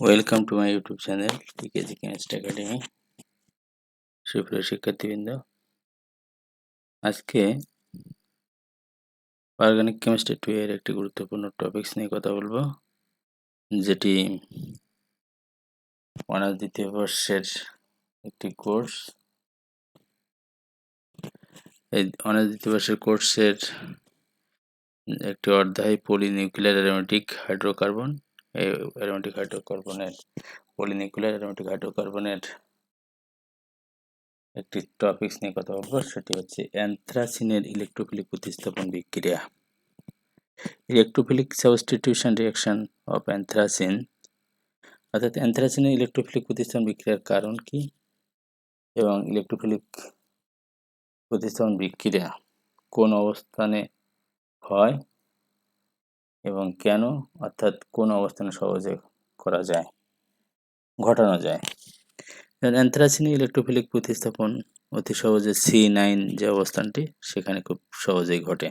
Welcome to my YouTube channel TKG chemist academy সুপ্রিয় শিক্ষার্থীবৃন্দ, আজকে অর্গানিক কেমিস্ট্রি টু এর একটি গুরুত্বপূর্ণ টপিকস নিয়ে কথা বলব, যেটি অনার্স দ্বিতীয় বর্ষের একটি কোর্স এই অনার্স দ্বিতীয় বর্ষের কোর্সের একটি অধ্যায় পলিনিউক্লিয়ার অ্যারোমেটিক হাইড্রোকার্বন অ্যারোমেটিক হাইড্রোকার্বনের পলিনিউক্লিয়ার অ্যারোমেটিক হাইড্রোকার্বনের একটি টপিকস নিয়ে কথা বলব। সেটি হচ্ছে অ্যান্থ্রাসিনের ইলেকট্রোফিলিক প্রতিস্থাপন বিক্রিয়া। Electrophilic substitution reaction of anthracene. অর্থাৎ অ্যান্থ্রাসিনের ইলেকট্রোফিলিক প্রতিস্থাপন বিক্রিয়ার কারণ কি? এবং ইলেকট্রোফিলিক প্রতিস্থাপন বিক্রিয়া কোন অবস্থানে হয়? এবং কেন অর্থাৎ কোন অবস্থানে সহজে করা যায়, ঘটানো যায়। অ্যান্থ্রাসিনে ইলেকট্রোফিলিক প্রতিস্থাপন অতি সহজে সি নাইন যে অবস্থানটি, সেখানে খুব সহজেই ঘটে।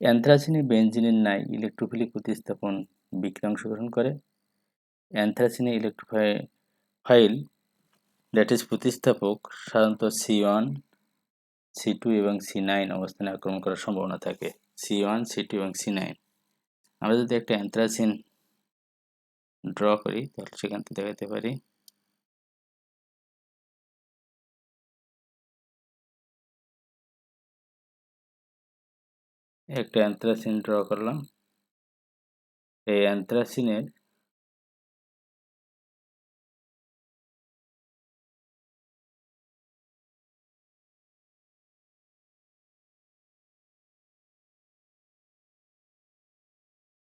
অ্যান্থ্রাসিনে বেঞ্জিনের নাই ইলেকট্রোফিলিক প্রতিস্থাপন বিক্রিয়া অংশগ্রহণ করে অ্যান্থ্রাসিনে ইলেকট্রোফাইল ল্যাটিস প্রতিস্থাপক, সাধারণত সি ওয়ান সি টু এবং সি নাইন অবস্থানে আক্রমণ করার সম্ভাবনা থাকে। সি ওয়ান সি টু এবং সি নাইন আমরা যদি একটা অ্যান্থ্রাসিন ড্র করি, তাহলে সেখান থেকে দেখাতে পারি। একটা অ্যান্থ্রাসিন ড্র করলাম। এই অ্যান্থ্রাসিনের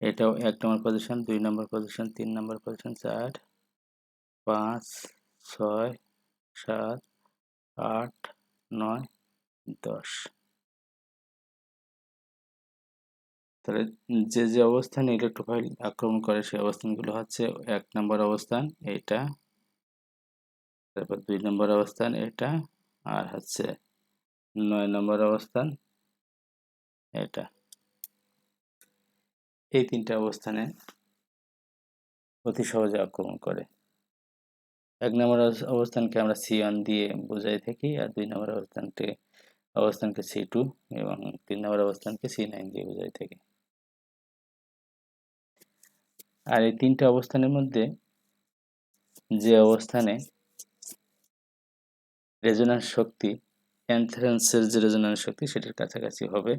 এটাও এক নম্বর পজিশন দুই নম্বর পজিশন তিন নম্বর পজিশন চার, পাঁচ, ছয়, সাত, আট, নয়, দশ। তাহলে যে যে অবস্থানে ইলেকট্রোফাইল আক্রমণ করে সেই অবস্থানগুলো হচ্ছে এক নম্বর অবস্থান এটা, তারপর দুই নম্বর অবস্থান এটা, আর হচ্ছে নয় নম্বর অবস্থান এটা। এই তিনটা অবস্থানে অতি সহজে আক্রমণ করে। এক নম্বর অবস্থানকে আমরা সি ওয়ান দিয়ে বোঝাই থাকি আর দুই নম্বর অবস্থানকে অবস্থানকে সি টু এবং তিন নম্বর অবস্থানকে সি নাইন দিয়ে বোঝাই থাকি। আর এই তিনটে অবস্থানের মধ্যে যে অবস্থানে রেজোনান্স শক্তি, অ্যান্থ্রান্সের যে রেজোনান্স শক্তি সেটির কাছাকাছি হবে।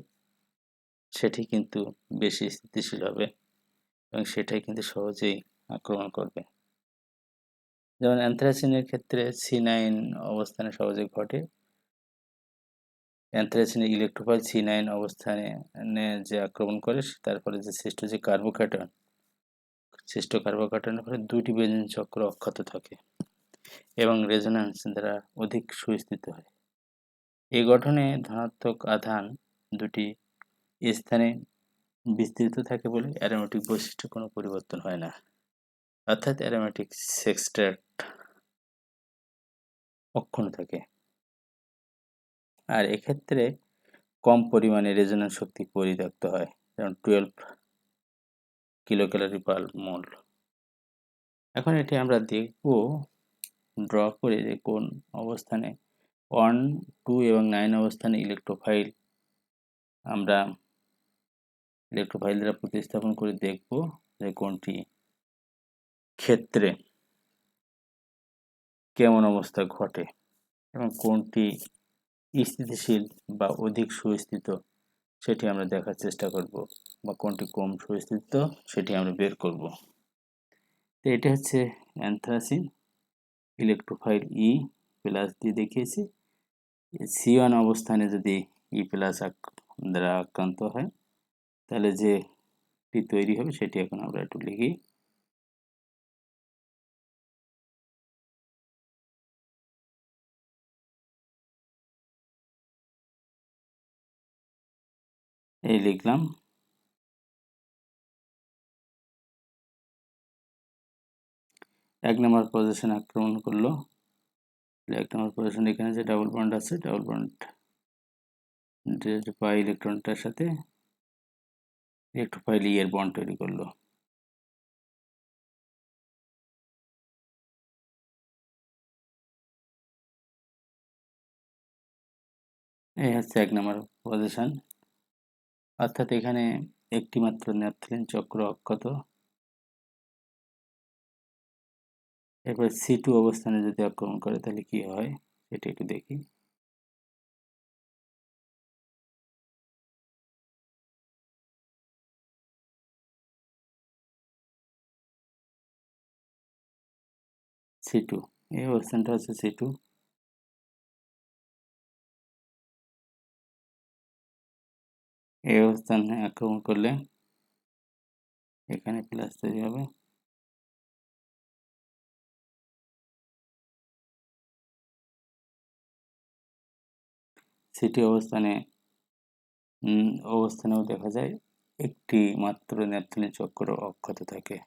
সেটি কিন্তু বেশি স্থিতিশীল হবে এবং সেটাই কিন্তু সহজেই আক্রমণ করবে। যেমন অ্যান্থ্রাসিনের ক্ষেত্রে সি নাইন অবস্থানে সহজে ঘটে। অ্যান্থ্রাসিনের ইলেকট্রোফাইল সি নাইন অবস্থানে যে আক্রমণ করে তারপরে যে সৃষ্ট যে কার্বোক্যাটন সৃষ্ট কার্বোক্যাটনের ফলে দুটি বেঞ্জিন চক্র অক্ষত থাকে এবং রেজোন্যান্স দ্বারা অধিক সুস্থিত হয়। এই গঠনে ধনাত্মক আধান দুটি স্থানে বিস্তৃত থাকে বলে অ্যারোমেটিক বৈশিষ্ট্য কোনো পরিবর্তন হয় না। অর্থাৎ অ্যারোমেটিক সেক্সট্রাট অক্ষুণ্ণ থাকে। আর এক্ষেত্রে কম পরিমাণে রেজোনেন্স শক্তি পরিত্যক্ত হয়, যেমন twelve kilo calorie per mole. এখন এটি আমরা দেখব, ড্র করে যে কোন অবস্থানে ওয়ান টু এবং নাইন অবস্থানে ইলেকট্রোফাইল আমরা ইলেকট্রোফাইল দ্বারা প্রতিস্থাপন করে দেখব যে কোনটি ক্ষেত্রে কেমন অবস্থা ঘটে এবং কোনটি স্থিতিশীল বা অধিক সুস্থিত সেটি আমরা দেখার চেষ্টা করব বা কোনটি কম সুস্থিত সেটি আমরা বের করব। তো এটা হচ্ছে অ্যান্থ্রাসিন, ইলেকট্রোফাইল ই প্লাস দিয়ে দেখিয়েছি। সি অবস্থানে যদি ই প্লাস দ্বারা আক্রান্ত হয় তাহলে যে যেটি তৈরি হবে সেটি এখন আমরা একটু লিখি। এই লিখলাম। এক নম্বর পজিশন আক্রমণ করল। এক নম্বর পজিশন এখানে যে ডাবল বন্ড আছে ডাবল বন্ড পাই ইলেকট্রনটার সাথে ইলেকট্রোফাইল ইয়ের বন্ড তৈরি করল। এই হচ্ছে এক নম্বর পজিশন অর্থাৎ এখানে একটি মাত্র ন্যাপথলিন চক্র অক্ষত। এরপর সি টু অবস্থানে যদি আক্রমণ করে, তাহলে কি হয়? এটা একটু দেখি। সি টু এই অবস্থানটা হচ্ছে সি টু এই অবস্থানে আক্রমণ করলে এখানে প্লাস তৈরি হবে। সিটি অবস্থানে অবস্থানেও দেখা যায় একটি মাত্র ন্যাপথলিন চক্র অক্ষত থাকে।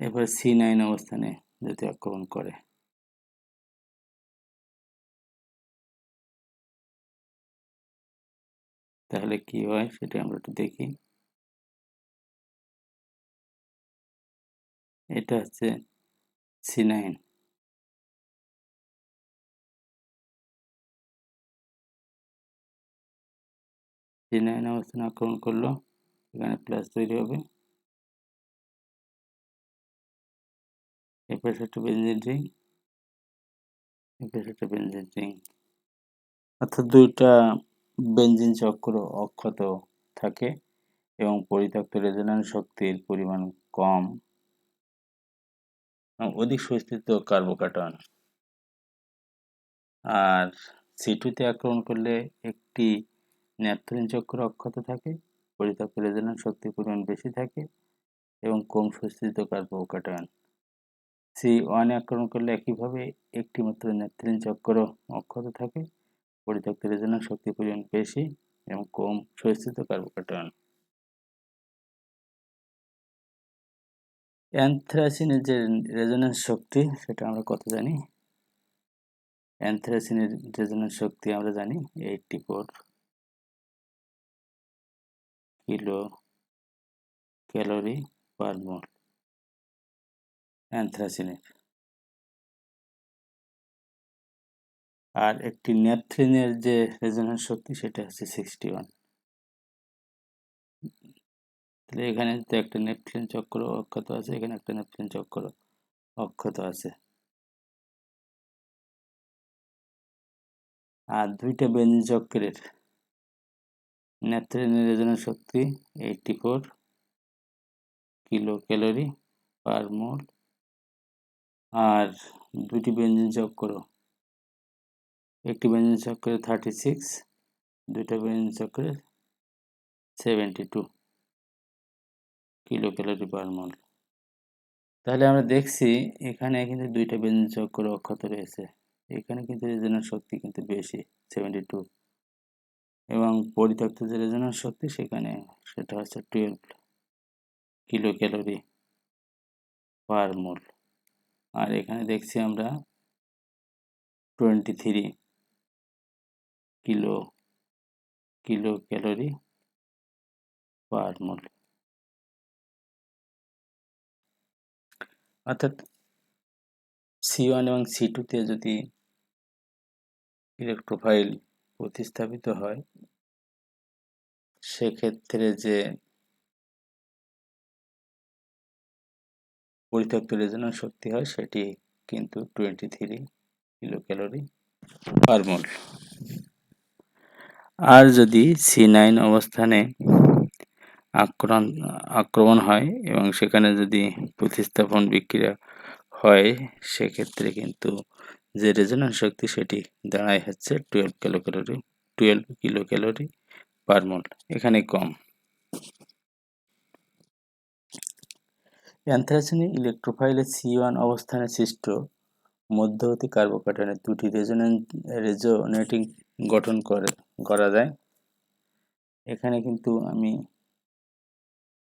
এবার সি নাইন অবস্থানে। যদি আক্রমণ করে। তাহলে কি হয় সেটা আমরা একটু দেখি। এটা হচ্ছে সি নাইন সি নাইন অবস্থানে আক্রমণ করল। এখানে প্লাস তৈরি হবে। এপাশে একটা বেঞ্জিন রিং এপাশে একটা বেঞ্জিন রিং অর্থাৎ দুইটা বেঞ্জিন চক্র অক্ষত থাকে এবং পরিত্যক্ত রেজোন্যান্স শক্তির পরিমাণ কম অধিক সুস্থিত কার্বোকাটন আর সিটুতে আক্রমণ করলে একটি ন্যাপথলিন চক্র অক্ষত থাকে, পরিত্যক্ত রেজোন্যান্স শক্তির পরিমাণ বেশি থাকে এবং কম সুস্থিত কার্বোকাটন সি ওয়ানে আক্রমণ করলে একইভাবে একটি মাত্র ন্যাপথলিন চক্র অক্ষত থাকে। পরিত্যক্ত রেজোন্যান্স শক্তির পরিমাণ বেশি এবং কম সুস্থিত কার্বোকাটন অ্যান্থ্রাসিনের যে রেজোন্যান্স শক্তি, সেটা আমরা কত জানি? অ্যান্থ্রাসিনের রেজোন্যান্স শক্তি আমরা জানি eighty four kilo calorie per mole. অ্যান্থ্রাসিনের আর একটি ন্যাপথ্রিনের যে রেজোন্যান্স শক্তি, সেটা হচ্ছে সিক্সটি ওয়ান। তাহলে এখানে তো একটা নেপথলিন চক্র অক্ষত আছে, এখানে একটা নেপথলিন চক্র অক্ষত আছে। আর দুইটা বেঞ্জিন চক্রের ন্যাপথলিনের রেজোন্যান্স শক্তি, eighty four kilo calorie per mole. আর দুটি বেঞ্জিন চক্র একটি বেঞ্জিন চক্রে থার্টি সিক্স দুইটা বেঞ্জিন চক্রে seventy two kilo calorie per mole তাহলে আমরা দেখছি এখানে কিন্তু দুইটা বেঞ্জিন চক্র অক্ষত রয়েছে। এখানে কিন্তু রেজোনার শক্তি কিন্তু বেশি সেভেন্টি টু এবং পরিত্যক্ত যে রেজোনার শক্তি সেখানে সেটা হচ্ছে twelve kilo calorie per mole আর এখানে দেখছি আমরা twenty three kilo kilo calorie per mole অর্থাৎ সি ওয়ান এবং সি টুতে যদি ইলেকট্রোফাইল প্রতিস্থাপিত হয়, সেক্ষেত্রে যে পরিত্যক্ত রেজোনার শক্তি হয়, সেটি কিন্তু twenty three kilo calorie per mole আর যদি সি নাইন অবস্থানে আক্রমণ আক্রমণ হয় এবং সেখানে যদি প্রতিস্থাপন বিক্রিয়া হয়, সেক্ষেত্রে কিন্তু যে রেজোনেন্স শক্তি, সেটি দাঁড়ায় হচ্ছে twelve kilo calorie twelve kilo calorie per mole এখানে কম। অ্যান্থ্রাসিনে ইলেকট্রোফাইলে সি ওয়ান অবস্থানে সৃষ্ট মধ্যবর্তী কার্বোকাটনের দুটি রেজোনেন্ট রেজোনেটিং গঠন করে, করা যায়। এখানে কিন্তু আমি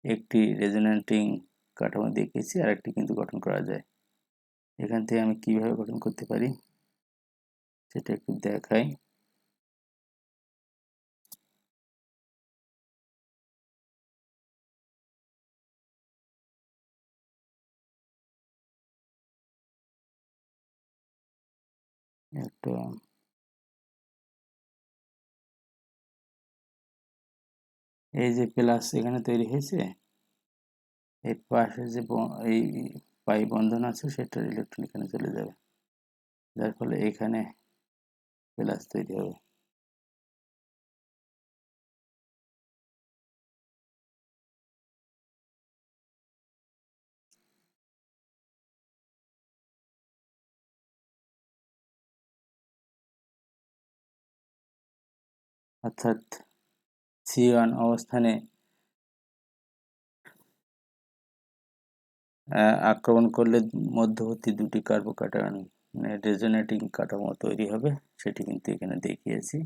একটি রেজোনেটিং কাঠামো দেখিয়েছি আর একটি কিন্তু গঠন করা যায়। এখান থেকে আমি কীভাবে গঠন করতে পারি, সেটা একটু দেখাই। একটা এই যে প্লাস এখানে তৈরি হয়েছে এর পাশে যে এই পাই বন্ধন আছে, সেটা ইলেকট্রন এখানে চলে যাবে। যার ফলে এখানে প্লাস তৈরি হবে। অর্থাৎ সি ওয়ান অবস্থানে আক্রমণ করলে মধ্যবর্তী দুটি কার্বোকাটায়ন রেজোনেটিং কাঠামো তৈরি হবে, সেটি কিন্তু এখানে দেখিয়েছি।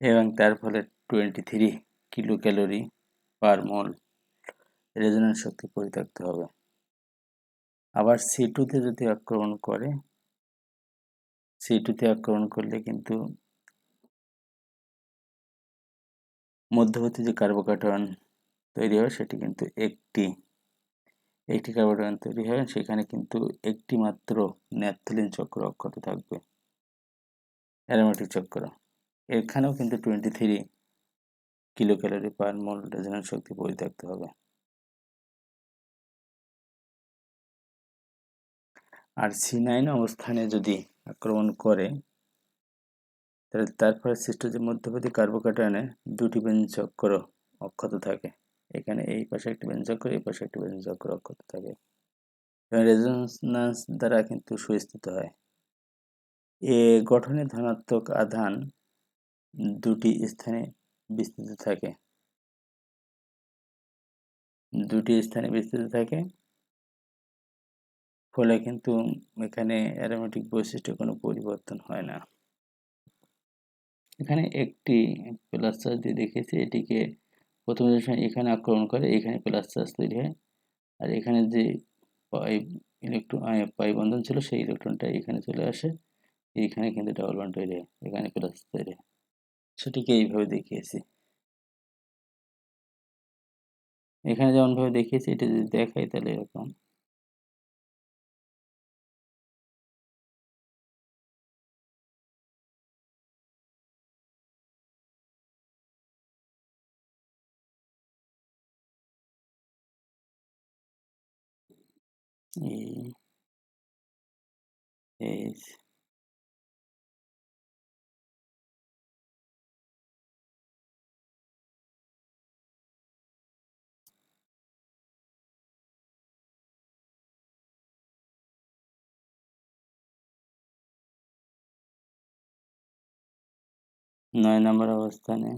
এবং তার ফলে twenty three kilo calorie per mole resonance শক্তি পরিত্যক্ত হবে। আবার সি টুতে যদি আক্রমণ করে সি টুতে আক্রমণ করলে কিন্তু মধ্যবর্তী যে কার্বোকাটন তৈরি হয়, সেটি কিন্তু একটি একটি কার্বোটায়ন তৈরি হয়, সেখানে কিন্তু একটি মাত্র ন্যাপথলিন চক্র অক্ষত থাকবে অ্যারোমেটিক চক্র। এখানেও কিন্তু twenty three kilo calorie per mole resonance শক্তি পরিত্যক্ত হবে। আর সি নাইন অবস্থানে যদি আক্রমণ করে, তাহলে তারপরে সৃষ্ট যে মধ্যবর্তী কার্বোকাটায়নে দুটি চক্র অক্ষত থাকে। এখানে এই পাশে একটি চক্র এই পাশে একটি চক্র অক্ষত থাকে। রেজোনান্স দ্বারা কিন্তু সুস্থিত হয়। এ গঠনে ধনাত্মক আধান দুটি স্থানে বিস্তৃত থাকে। দুটি স্থানে বিস্তৃত থাকে। ফলে কিন্তু এখানে অ্যারোমেটিক বৈশিষ্ট্য কোনো পরিবর্তন হয় না। এখানে একটি প্লাস চার্জ দিয়ে দেখেছি এটিকে প্রথম এখানে আক্রমণ করে, এখানে প্লাস চার্জ তৈরি হয়। আর এখানে যে পাই ইলেকট্রন পাই বন্ধন ছিল, সেই ইলেকট্রনটা এখানে চলে আসে। এইখানে কিন্তু ডাবল বন্ড তৈরি হয়, এখানে প্লাস তৈরি হয়। সেটিকে এইভাবে দেখিয়েছি। এখানে যেমনভাবে দেখিয়েছি, এটা যদি দেখাই তাহলে এরকম। E H নয় নম্বর অবস্থানে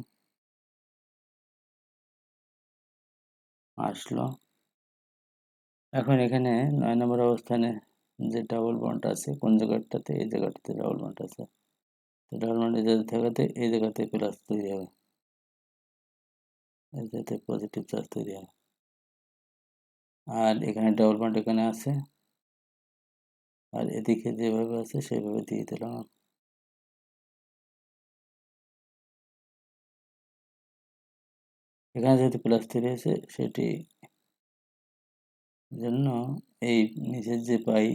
আসলো এখন এখানে নয় নম্বর অবস্থানে যে ডাবল বন্ড আছে, কোন জায়গাটাতে? এই জায়গাটাতে ডাবল বন্ড আছে। তো ডাবল বন্ড এই জায়গাতে থাকাতে, এই জায়গাতে প্লাস তৈরি হবে। এই জায়গাতে পজিটিভ চার্জ তৈরি হবে। আর এখানে ডাবল বন্ড এখানে আছে। আর এদিকে যেভাবে আছে, সেভাবে দিয়ে দিলাম এখানে যেহেতু প্লাস তৈরি হয়েছে, সেটি জন্য এই নিচের যে পাই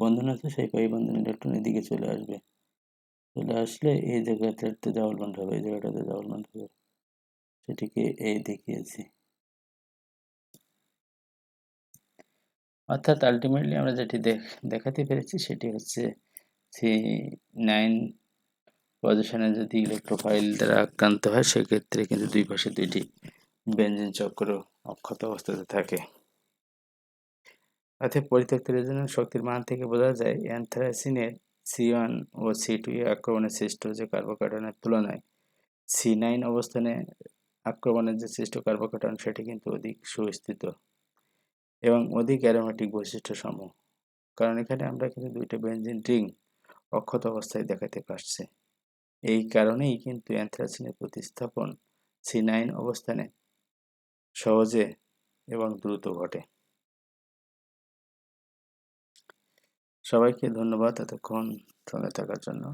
বন্ধন আছে, সেই পাই বন্ধন ইলেকট্রন এদিকে চলে আসবে। চলে আসলে এই জায়গাটাতে ডাবল বন্ড হবে, এই জায়গাটাতে ডাবল বন্ড হবে। সেটিকে এই দেখিয়েছি। অর্থাৎ আলটিমেটলি আমরা যেটি দেখ দেখাতে পেরেছি, সেটি হচ্ছে সি নাইন পজিশনে যদি ইলেকট্রোফাইল দ্বারা আক্রান্ত হয়, সেক্ষেত্রে কিন্তু দুই পাশে দুইটি বেঞ্জিন চক্র অক্ষত অবস্থাতে থাকে। অর্থাৎ পরিত্যক্ত রেজোনেন্স শক্তির মান থেকে বোঝা যায়, অ্যান্থ্রাসিনের সি ওয়ান ও সি টু এ সৃষ্ট যে কার্বোকার্টনের তুলনায়। সি নাইন অবস্থানে আক্রমণের যে সৃষ্ট কার্বোকার্টন, সেটি কিন্তু অধিক সুস্থিত এবং অধিক অ্যারোমেটিক বৈশিষ্ট্য সমূহ কারণ এখানে আমরা কিন্তু দুইটা বেঞ্জিন রিং অক্ষত অবস্থায় দেখাতে পারছি। এই কারণেই কিন্তু অ্যান্থ্রাসিনের প্রতিস্থাপন সি নাইন অবস্থানে সহজে এবং দ্রুত ঘটে। সবাইকে ধন্যবাদ এতক্ষণ সঙ্গে থাকার জন্য।